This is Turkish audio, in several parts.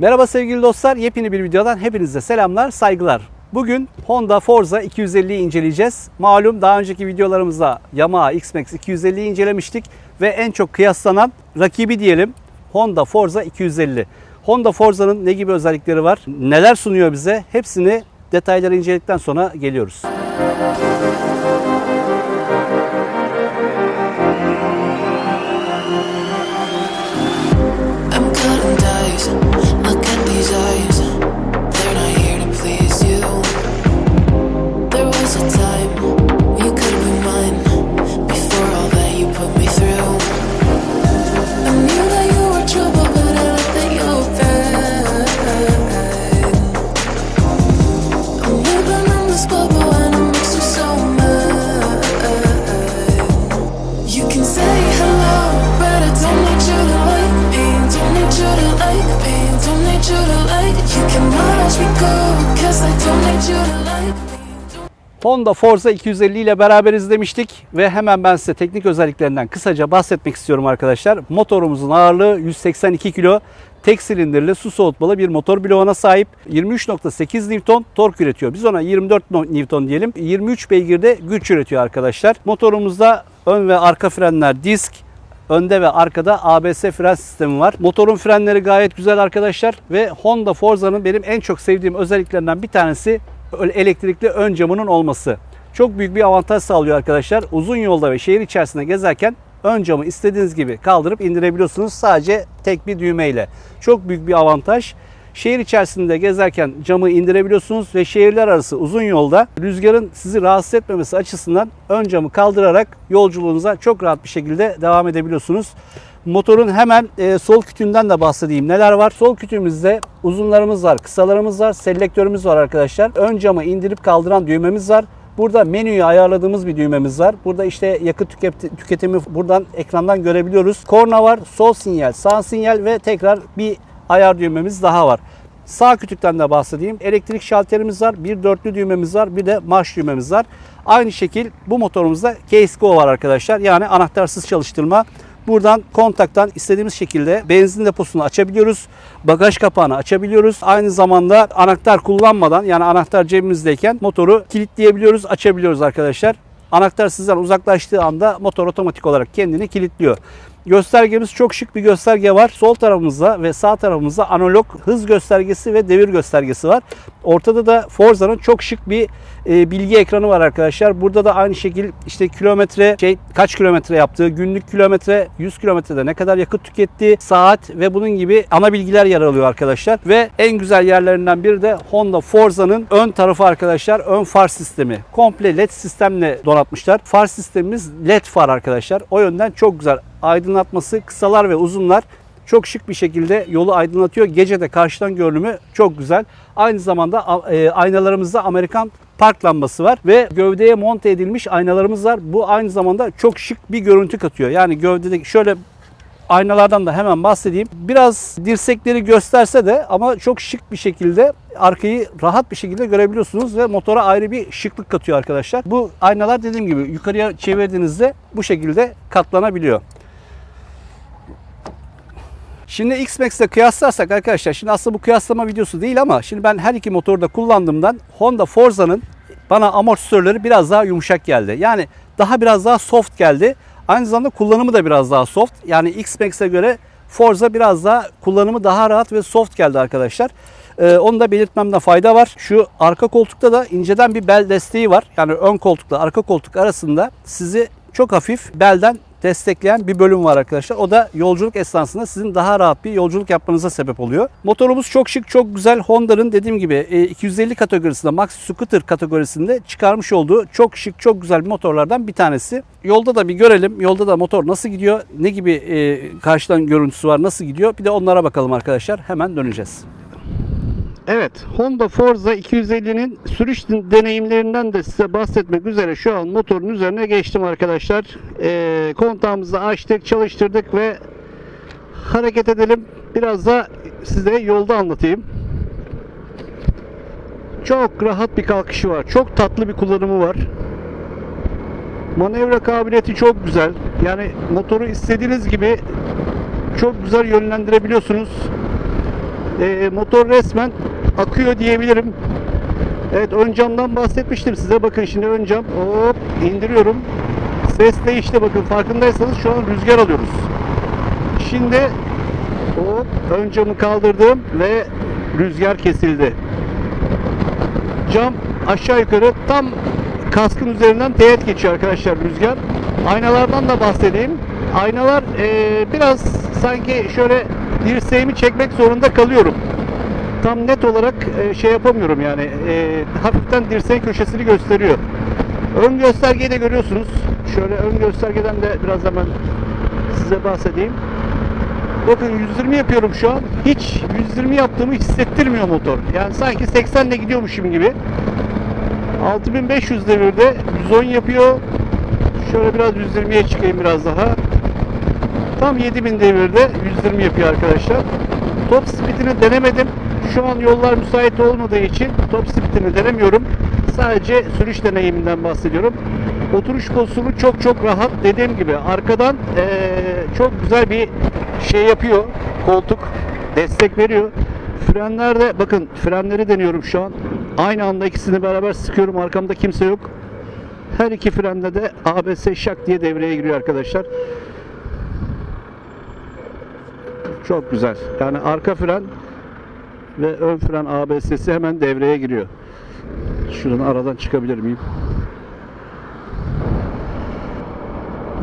Merhaba sevgili dostlar. Yepyeni bir videodan hepinize selamlar, saygılar. Bugün Honda Forza 250'yi inceleyeceğiz. Malum daha önceki videolarımızda Yamaha X-Max 250'yi incelemiştik ve en çok kıyaslanan rakibi diyelim Honda Forza 250. Honda Forza'nın ne gibi özellikleri var, neler sunuyor bize hepsini detayları inceledikten sonra geliyoruz. I'm Honda Forza 250 ile beraber izlemiştik ve hemen ben size teknik özelliklerinden kısaca bahsetmek istiyorum arkadaşlar. Motorumuzun ağırlığı 182 kilo. Tek silindirli su soğutmalı bir motor bloğuna sahip. 23.8 Newton tork üretiyor. Biz ona 24 Newton diyelim. 23 beygirde güç üretiyor arkadaşlar. Motorumuzda ön ve arka frenler disk, Önde ve arkada ABS fren sistemi var. Motorun frenleri gayet güzel arkadaşlar ve Honda Forza'nın benim en çok sevdiğim özelliklerinden bir tanesi elektrikli ön camının olması. Çok büyük bir avantaj sağlıyor arkadaşlar. Uzun yolda ve şehir içerisinde gezerken ön camı istediğiniz gibi kaldırıp indirebiliyorsunuz sadece tek bir düğmeyle. Çok büyük bir avantaj. Şehir içerisinde gezerken camı indirebiliyorsunuz ve şehirler arası uzun yolda rüzgarın sizi rahatsız etmemesi açısından ön camı kaldırarak yolculuğunuza çok rahat bir şekilde devam edebiliyorsunuz. Motorun hemen e, sol kütüğünden de bahsedeyim. Neler var? Sol kütüğümüzde uzunlarımız var, kısalarımız var, selektörümüz var arkadaşlar. Ön camı indirip kaldıran düğmemiz var. Burada menüyü ayarladığımız bir düğmemiz var. Burada işte yakıt tüket- tüketimi buradan ekrandan görebiliyoruz. Korna var, sol sinyal, sağ sinyal ve tekrar bir ayar düğmemiz daha var. Sağ kütükten de bahsedeyim. Elektrik şalterimiz var. Bir dörtlü düğmemiz var. Bir de marş düğmemiz var. Aynı şekil bu motorumuzda Case Go var arkadaşlar. Yani anahtarsız çalıştırma. Buradan kontaktan istediğimiz şekilde benzin deposunu açabiliyoruz. Bagaj kapağını açabiliyoruz. Aynı zamanda anahtar kullanmadan yani anahtar cebimizdeyken motoru kilitleyebiliyoruz, açabiliyoruz arkadaşlar. Anahtar sizden uzaklaştığı anda motor otomatik olarak kendini kilitliyor. Göstergemiz çok şık bir gösterge var. Sol tarafımızda ve sağ tarafımızda analog hız göstergesi ve devir göstergesi var. Ortada da Forza'nın çok şık bir e, bilgi ekranı var arkadaşlar. Burada da aynı şekil işte kilometre, şey kaç kilometre yaptığı, günlük kilometre, 100 kilometrede ne kadar yakıt tükettiği, saat ve bunun gibi ana bilgiler yer alıyor arkadaşlar. Ve en güzel yerlerinden biri de Honda Forza'nın ön tarafı arkadaşlar. Ön far sistemi. Komple led sistemle donatmışlar. Far sistemimiz led far arkadaşlar. O yönden çok güzel aydınlatması kısalar ve uzunlar çok şık bir şekilde yolu aydınlatıyor. Gece de karşıdan görünümü çok güzel. Aynı zamanda e, aynalarımızda Amerikan park lambası var ve gövdeye monte edilmiş aynalarımız var. Bu aynı zamanda çok şık bir görüntü katıyor. Yani gövdede şöyle aynalardan da hemen bahsedeyim. Biraz dirsekleri gösterse de ama çok şık bir şekilde arkayı rahat bir şekilde görebiliyorsunuz ve motora ayrı bir şıklık katıyor arkadaşlar. Bu aynalar dediğim gibi yukarıya çevirdiğinizde bu şekilde katlanabiliyor. Şimdi X-Max ile kıyaslarsak arkadaşlar şimdi aslında bu kıyaslama videosu değil ama şimdi ben her iki motoru da kullandığımdan Honda Forza'nın bana amortisörleri biraz daha yumuşak geldi. Yani daha biraz daha soft geldi. Aynı zamanda kullanımı da biraz daha soft. Yani X-Max'e göre Forza biraz daha kullanımı daha rahat ve soft geldi arkadaşlar. Ee, onu da belirtmemde fayda var. Şu arka koltukta da inceden bir bel desteği var. Yani ön koltukla arka koltuk arasında sizi çok hafif belden destekleyen bir bölüm var arkadaşlar. O da yolculuk esnasında sizin daha rahat bir yolculuk yapmanıza sebep oluyor. Motorumuz çok şık, çok güzel. Honda'nın dediğim gibi e, 250 kategorisinde, Maxi Scooter kategorisinde çıkarmış olduğu çok şık, çok güzel bir motorlardan bir tanesi. Yolda da bir görelim. Yolda da motor nasıl gidiyor? Ne gibi e, karşıdan görüntüsü var? Nasıl gidiyor? Bir de onlara bakalım arkadaşlar. Hemen döneceğiz. Evet, Honda Forza 250'nin sürüş deneyimlerinden de size bahsetmek üzere şu an motorun üzerine geçtim arkadaşlar. Ee, kontağımızı açtık, çalıştırdık ve hareket edelim. Biraz da size yolda anlatayım. Çok rahat bir kalkışı var. Çok tatlı bir kullanımı var. Manevra kabiliyeti çok güzel. Yani motoru istediğiniz gibi çok güzel yönlendirebiliyorsunuz. Ee, motor resmen akıyor diyebilirim. Evet ön camdan bahsetmiştim size. Bakın şimdi ön cam hop indiriyorum. Ses değişti bakın farkındaysanız şu an rüzgar alıyoruz. Şimdi hop ön camı kaldırdım ve rüzgar kesildi. Cam aşağı yukarı tam kaskın üzerinden teğet geçiyor arkadaşlar rüzgar. Aynalardan da bahsedeyim. Aynalar eee, biraz sanki şöyle dirseğimi çekmek zorunda kalıyorum. Tam net olarak eee, şey yapamıyorum yani. Eee, hafiften dirseğin köşesini gösteriyor. Ön göstergeyi de görüyorsunuz. Şöyle ön göstergeden de biraz hemen size bahsedeyim. Bakın 120 yapıyorum şu an. Hiç 120 yaptığımı hissettirmiyor motor. Yani sanki 80 ile gidiyormuşum gibi. 6500 devirde 110 yapıyor. Şöyle biraz 120'ye çıkayım biraz daha. Tam 7000 devirde 120 yapıyor arkadaşlar. Top speedini denemedim. Şu an yollar müsait olmadığı için top speedini denemiyorum. Sadece sürüş deneyiminden bahsediyorum. Oturuş pozisyonu çok çok rahat. Dediğim gibi arkadan eee, çok güzel bir şey yapıyor. Koltuk destek veriyor. Frenlerde bakın frenleri deniyorum şu an. Aynı anda ikisini beraber sıkıyorum. Arkamda kimse yok. Her iki frende de ABS şak diye devreye giriyor arkadaşlar. Çok güzel. Yani arka fren ve ön fren ABS'si hemen devreye giriyor. Şuradan aradan çıkabilir miyim?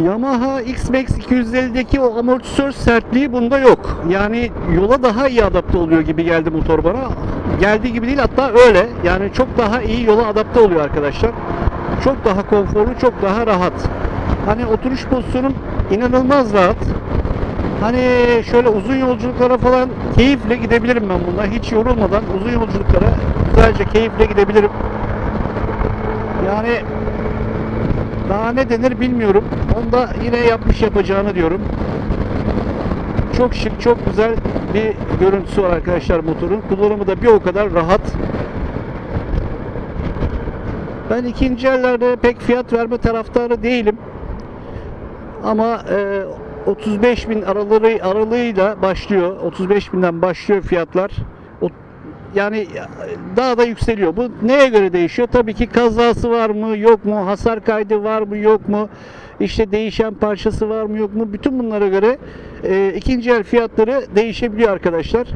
Yamaha X-Max 250'deki o amortisör sertliği bunda yok. Yani yola daha iyi adapte oluyor gibi geldi motor bana. Geldiği gibi değil hatta öyle. Yani çok daha iyi yola adapte oluyor arkadaşlar. Çok daha konforlu, çok daha rahat. Hani oturuş pozisyonum inanılmaz rahat. Hani şöyle uzun yolculuklara falan keyifle gidebilirim ben bununla. Hiç yorulmadan uzun yolculuklara güzelce keyifle gidebilirim. Yani daha ne denir bilmiyorum. Onda yine yapmış yapacağını diyorum. Çok şık, çok güzel bir görüntüsü var arkadaşlar motorun. Kullanımı da bir o kadar rahat. Ben ikinci ellerde pek fiyat verme taraftarı değilim. Ama e, 35 bin araları aralığıyla başlıyor. 35 binden başlıyor fiyatlar. O, yani daha da yükseliyor. Bu neye göre değişiyor? Tabii ki kazası var mı, yok mu? Hasar kaydı var mı, yok mu? İşte değişen parçası var mı, yok mu? Bütün bunlara göre e, ikinci el fiyatları değişebiliyor arkadaşlar.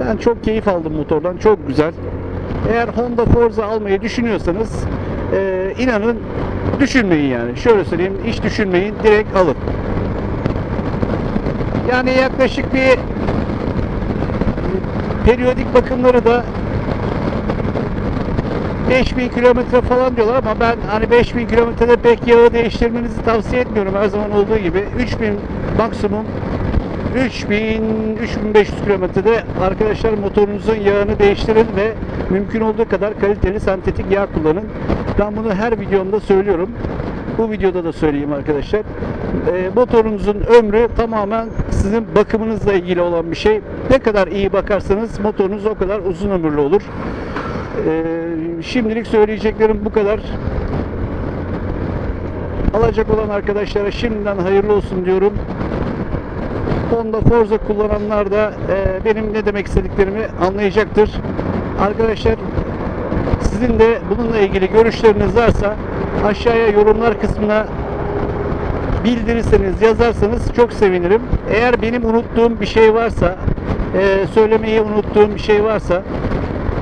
Ben çok keyif aldım motordan. Çok güzel. Eğer Honda Forza almayı düşünüyorsanız e, inanın düşünmeyin yani. Şöyle söyleyeyim hiç düşünmeyin. Direkt alın. Yani yaklaşık bir periyodik bakımları da 5000 kilometre falan diyorlar ama ben hani 5000 kilometrede pek yağı değiştirmenizi tavsiye etmiyorum her zaman olduğu gibi 3000 maksimum 3000 3500 kilometrede arkadaşlar motorunuzun yağını değiştirin ve mümkün olduğu kadar kaliteli sentetik yağ kullanın. Ben bunu her videomda söylüyorum. Bu videoda da söyleyeyim arkadaşlar. E, motorunuzun ömrü tamamen sizin bakımınızla ilgili olan bir şey. Ne kadar iyi bakarsanız motorunuz o kadar uzun ömürlü olur. E, şimdilik söyleyeceklerim bu kadar. Alacak olan arkadaşlara şimdiden hayırlı olsun diyorum. Honda Forza kullananlar da e, benim ne demek istediklerimi anlayacaktır. Arkadaşlar sizin de bununla ilgili görüşleriniz varsa aşağıya yorumlar kısmına bildirirseniz, yazarsanız çok sevinirim. Eğer benim unuttuğum bir şey varsa, e, söylemeyi unuttuğum bir şey varsa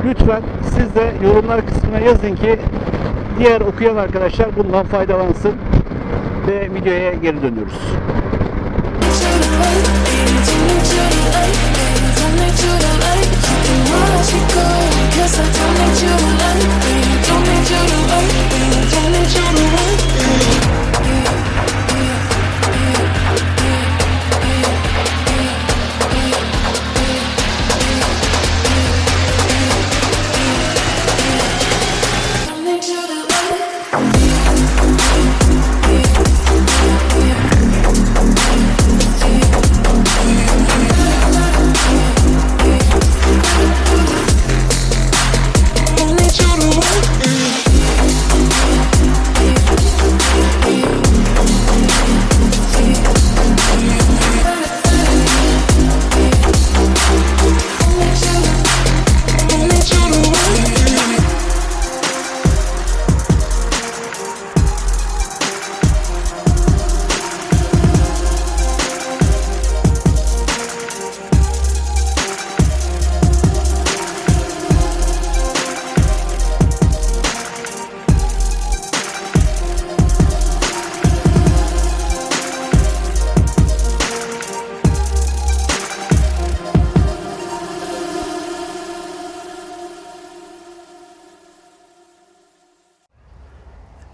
lütfen siz de yorumlar kısmına yazın ki diğer okuyan arkadaşlar bundan faydalansın ve videoya geri dönüyoruz. Don't need you to worry, don't need you to worry.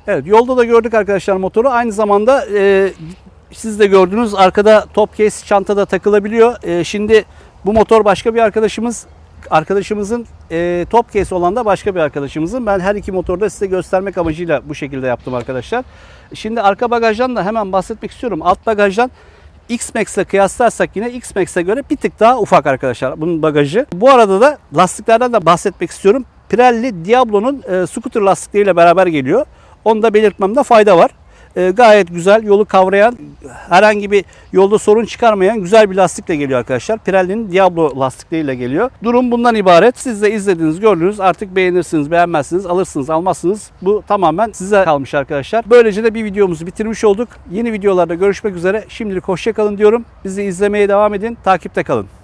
Evet yolda da gördük arkadaşlar motoru. Aynı zamanda e, siz de gördünüz arkada top case çantada takılabiliyor. E, şimdi bu motor başka bir arkadaşımız arkadaşımızın e, top case olan da başka bir arkadaşımızın. Ben her iki motoru da size göstermek amacıyla bu şekilde yaptım arkadaşlar. Şimdi arka bagajdan da hemen bahsetmek istiyorum. Alt bagajdan X-Max ile kıyaslarsak yine X-Max'e göre bir tık daha ufak arkadaşlar bunun bagajı. Bu arada da lastiklerden de bahsetmek istiyorum. Pirelli Diablo'nun e, scooter lastikleriyle beraber geliyor. Onu da belirtmemde fayda var. E, gayet güzel, yolu kavrayan, herhangi bir yolda sorun çıkarmayan güzel bir lastikle geliyor arkadaşlar. Pirelli'nin Diablo lastikleriyle geliyor. Durum bundan ibaret. Siz de izlediniz, gördünüz. Artık beğenirsiniz, beğenmezsiniz, alırsınız, almazsınız. Bu tamamen size kalmış arkadaşlar. Böylece de bir videomuzu bitirmiş olduk. Yeni videolarda görüşmek üzere. Şimdilik hoşçakalın diyorum. Bizi izlemeye devam edin. Takipte kalın.